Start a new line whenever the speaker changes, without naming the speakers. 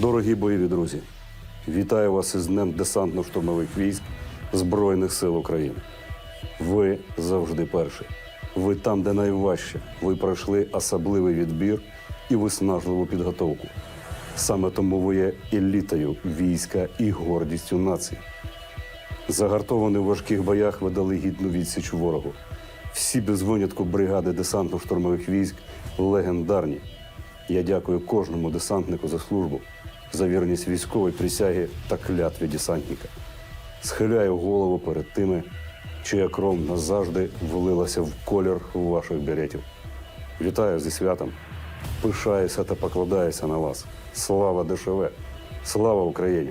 Дорогі бойові друзі, вітаю вас із Днем десантно-штурмових військ Збройних сил України. Ви завжди перші. Ви там, де найважче. Ви пройшли особливий відбір і виснажливу підготовку. Саме тому ви є елітою війська і гордістю нації. Загартовані в важких боях ви дали гідну відсіч ворогу. Всі без винятку бригади десантно-штурмових військ легендарні. Я дякую кожному десантнику за службу, за вірність військової присяги та клятві десантника. Схиляю голову перед тими, чия кров назавжди влилася в колір ваших беретів. Вітаю зі святом. Пишаюся та покладаюся на вас. Слава ДШВ! Слава Україні!